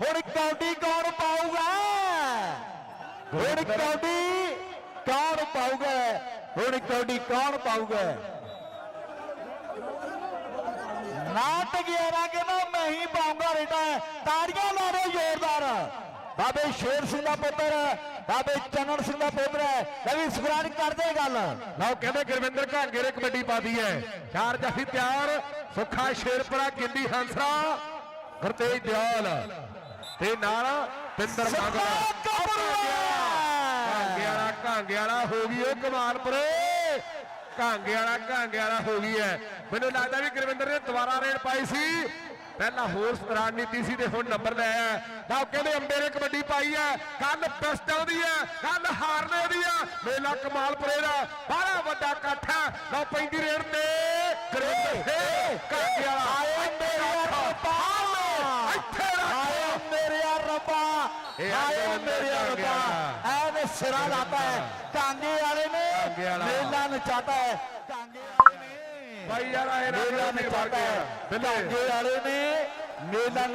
ਹੁਣ ਕੌਡੀ ਕੌਣ ਪਾਊਗਾ? ਹੁਣ ਕੌਡੀ ਕੌਣ ਪਾਊਗਾ? ਹੁਣ ਕੌਡੀ ਕੌਣ ਪਾਊਗਾ? ਨਾਟ ਗਿਆ ਕਹਿੰਦਾ ਮੈਂ ਹੀ ਪਾਉਂਗਾ ਰੇਟਾ ਤਾੜੀਆਂ ਮਾਰੋ ਜ਼ੋਰਦਾਰ। ਬਾਬੇ ਸ਼ੇਰ ਸਿੰਘ ਦਾ ਪੁੱਤਰ ਬਾਬੇ ਚੰਨਣ ਸਿੰਘ ਦਾ ਪੁੱਤਰ ਰਵੀ ਸੁਖਰਾਜ ਕਰਦੇ ਗੱਲ। ਲਓ ਕਹਿੰਦੇ ਗੁਰਵਿੰਦਰ ਘਾਂਗੇ ਨੇ ਕਬੱਡੀ ਪਾਦੀ ਹੈ। ਚਾਰ ਜਾਫੀ ਤਿਆਰ ਸੁੱਖਾ ਸ਼ੇਰਪੁਰਾ ਗਿੰਦੀ ਹੰਸਰਾ ਗੁਰਤੇਜ ਦਿਆਲ। ਤੇ ਨਾਲ ਪਿੰਦਰ ਮੰਗਲਾ ਕਾਂਗੇ ਵਾਲਾ ਕਾਂਗੇ ਵਾਲਾ ਹੋ ਗਈ ਉਹ ਕਮਾਲਪੁਰੇ। ਕਾਂਗੇ ਵਾਲਾ ਕਾਂਗੇ ਵਾਲਾ ਹੋ ਗਈ ਹੈ ਮੈਨੂੰ ਲੱਗਦਾ ਵੀ ਗੁਰਵਿੰਦਰ ਨੇ ਦੁਬਾਰਾ ਰੇਡ ਪਾਈ ਸੀ। ਪਹਿਲਾਂ ਹੋਰ ਰਣਨੀਤੀ ਸੀ ਤੇ ਹੁਣ ਨੰਬਰ ਲੈ ਆਇਆ। ਤਾਂ ਕਹਿੰਦੇ ਅੰਬੇ ਨੇ ਕਬੱਡੀ ਪਾਈ ਹੈ ਕੱਲ ਪਿਸਟਲ ਦੀ ਹੈ ਕੱਲ ਹਾਰਨੇ ਦੀ ਹੈ ਮੇਲਾ ਕਮਾਲਪੁਰੇ ਦਾ। ਬੜਾ ਰੱਬਾ ਇਹ ਆ ਆਏ ਗਿਆ ਮੇਰੇ ਰੱਬਾ। ਐਵੇਂ ਸਿਰਾ ਲਾਤਾ ਹੈ। ਕਾਂਗੇ ਵਾਲੇ ਨੇ। ਮੇਲਾ ਨਚਾਤਾ ਹੈ। ਕਾਂਗੇ ਵਾਲੇ ਨੇ। ਬਾਈ ਯਾਰ ਇਹ ਮੇਲਾ ਨਚਾਤਾ ਹੈ। ਕਾਂਗੇ ਵਾਲੇ ਨੇ ਮੇਲਾ